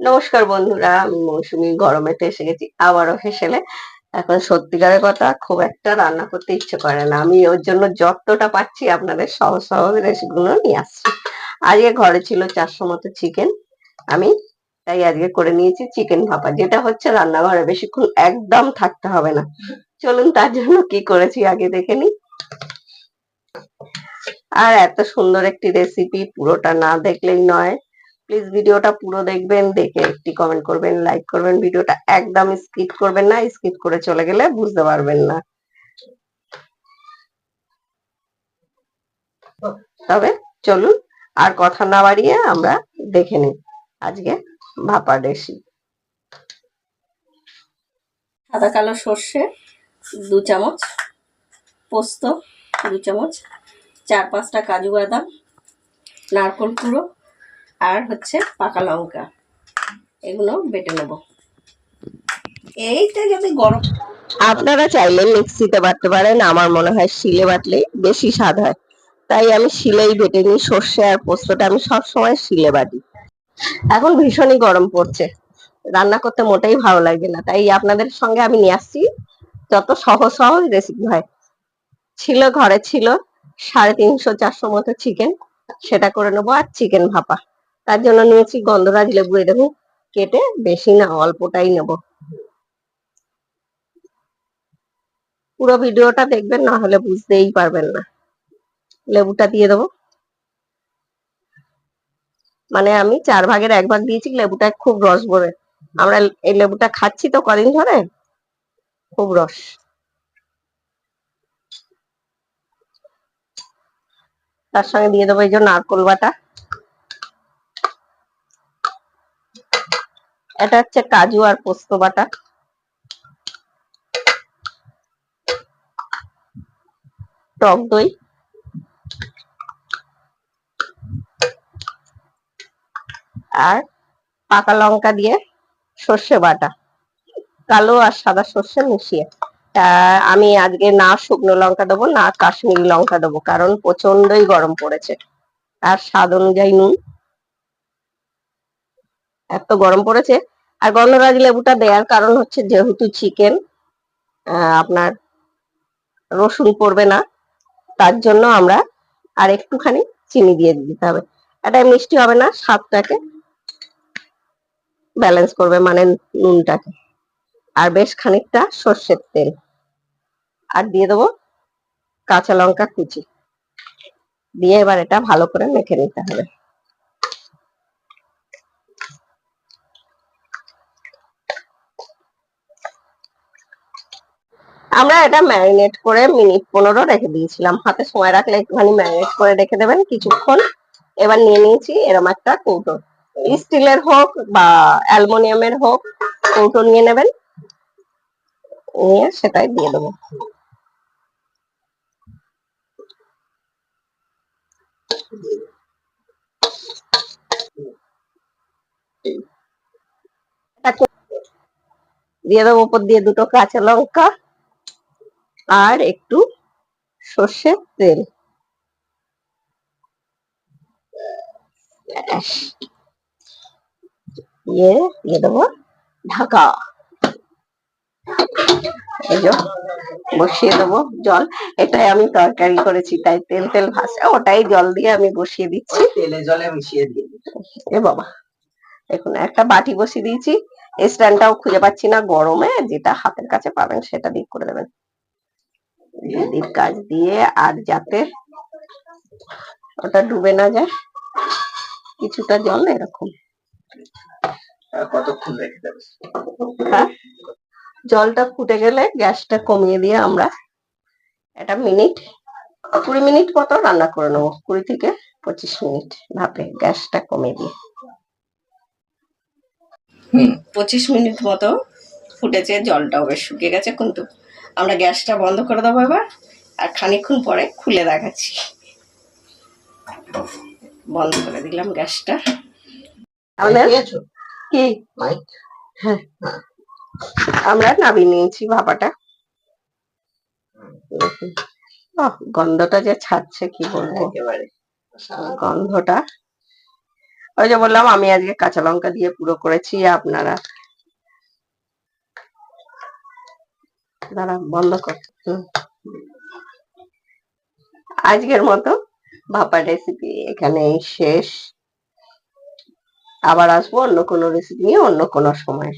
নমস্কার বন্ধুরা, আমি মৌসুমী, গরমেতে এসে গেছি, আবারও হেসেলে। এখন সত্যিকারের কথা, খুব একটা রান্না করতে ইচ্ছে করে না। আমি ওর জন্য যতটা পাচ্ছি, আপনাদের সহজ সহজ রেসিপিগুলো নিয়ে আসছি। আজকে ঘরে ছিল চারশো মতো চিকেন আমি তাই আজকে করে নিয়েছি চিকেন ভাপা। যেটা হচ্ছে রান্নাঘরে বেশিক্ষণ একদম থাকতে হবে না। চলুন তার জন্য কি করেছি আগে দেখে নি আর এত সুন্দর একটি রেসিপি পুরোটা না দেখলেই নয়। প্লিজ ভিডিওটা পুরো দেখবেন, দেখে একটি কমেন্ট করবেন লাইক করবেন ভিডিওটা একদম স্কিপ করবেন না স্কিপ করে চলে গেলে বুঝতে পারবেন না। তবে চলুন, আর কথা না বাড়িয়ে আমরা দেখে নিই আজকে ভাপা রেসিপি সাদা কালো সর্ষে, দু চামচ পোস্ত, দু চামচ, চার পাঁচটা কাজু বাদাম, নারকল কুড়ো আর হচ্ছে পাকা লঙ্কা। এগুলো বেটে নেব। এইটা যদি গরম আপনারা চাইলে মিক্সিতে বাটতে পারেন, আমার মনে হয় শিলে বাটলে বেশি স্বাদ হয়। তাই আমি শিলেই বেটে নিই, সর্ষে আর পোস্তটা আমি সব সময় শিলে বাটি। এখন ভীষণই গরম পড়ছে। রান্না করতে মোটেই ভালো লাগবে না। তাই আপনাদের সঙ্গে আমি নিয়ে আসছি। যত সহজ সহজ রেসিপি হয়। ছিল, ঘরে ছিল, সাড়ে তিনশো চারশো মতো চিকেন সেটা করে নেব। আর চিকেন ভাপা। তার জন্য নিয়েছি গন্ধরাজ লেবু দেখুন কেটে বেশি না, অল্পটাই নেব। পুরো ভিডিওটা দেখবেন, না হলে বুঝতেই পারবেন না। লেবুটা দিয়ে দেবো। মানে আমি চার ভাগের এক ভাগ দিয়েছি, লেবুটা খুব রস ভরে আমরা এই লেবুটা খাচ্ছি তো কদিন ধরে, খুব রস। তার সঙ্গে দিয়ে দেবো এই যে নারকোল বাটা। এটা হচ্ছে কাজু আর পোস্ত বাটা। টক দই। আর পাকা লঙ্কা দিয়ে সর্ষে বাটা। কালো আর সাদা সর্ষে মিশিয়ে। আমি আজকে না শুকনো লঙ্কা দেবো, না কাশ্মীরি লঙ্কা দেবো, কারণ প্রচন্ডই গরম পড়েছে। আর স্বাদ অনুযায়ী নুন। এত গরম পড়েছে। আর গন্ধরাজ লেবুটা দেওয়ার কারণ হচ্ছে যেহেতু চিকেন আপনার রসুন পড়বে না, তার জন্য আমরা আর একটুখানি চিনি দিয়ে দিতে হবে। এটা মিষ্টি হবে না, স্বাদটাকে ব্যালেন্স করবে মানে নুনটাকে। আর বেশ খানিকটা সর্ষের তেল। আর দিয়ে দেবো কাঁচা লঙ্কা কুচি। দিয়ে এবার এটা ভালো করে মেখে নিতে হবে। আমরা এটা ম্যারিনেট করে মিনিট পনেরো রেখে দিয়েছিলাম। হাতে সময় রাখলে একটুখানি ম্যারিনেট করে রেখে দেবেন কিছুক্ষণ। এবার নিয়ে নিয়েছি এরম একটা কৌটো। স্টিলের হোক বা অ্যালুমিনিয়ামের হোক, কৌটো নিয়ে নেবেন। নিয়ে সেটাই দিয়ে দেবো। দিয়ে দেবো উপর দিয়ে দুটো কাঁচা লঙ্কা। আর একটু সর্ষের তেল। দিয়ে দিয়ে দেবো ঢাকা। এই যে বসিয়ে দেবো জল। এটাই আমি তরকারি করেছি তাই তেল তেল ভাসে ওটাই জল দিয়ে আমি বসিয়ে দিচ্ছি। তেলে জলে মিশিয়ে দিয়ে এ বাবা দেখুন একটা বাটি বসিয়ে দিয়েছি। স্ট্যান্ডটাও খুঁজে পাচ্ছি না গরমে যেটা হাতের কাছে পাবেন সেটা দিয়ে করে দেবেন। দিদির কাজ দিয়ে আর যাতে ওটা ডুবে না যায় কিছুটা জল এরকম। কতক্ষণ রেখে দেবে? হ্যাঁ? জলটা ফুটে গেলে গ্যাসটা কমিয়ে দিয়ে আমরা একটা মিনিট কুড়ি মিনিট মতো রান্না করে নেব কুড়ি থেকে পঁচিশ মিনিট ভাপে গ্যাসটা কমিয়ে দিয়ে। হুম পঁচিশ মিনিট মতো ফুটেছে জলটাও বেশ শুকিয়ে গেছে কিন্তু আমরা গ্যাসটা বন্ধ করে দেবো এবার আর খানিকক্ষণ পরে খুলে দেখাচ্ছি। বন্ধ করে দিলাম গ্যাসটা। কি? হ্যাঁ। আমরা নামিয়ে নিয়েছি ভাপাটা। গন্ধটা যে ছাড়ছে কি বলব? একেবারে। গন্ধটা। ওই যে বললাম আমি আজকে কাঁচা লঙ্কা দিয়ে পুরো করেছি আপনারা দাঁড়া বন্ধ কর। আজকের মতো ভাপা রেসিপি এখানে শেষ। আবার আসব অন্য কোনো রেসিপি নিয়ে অন্য কোনো সময়।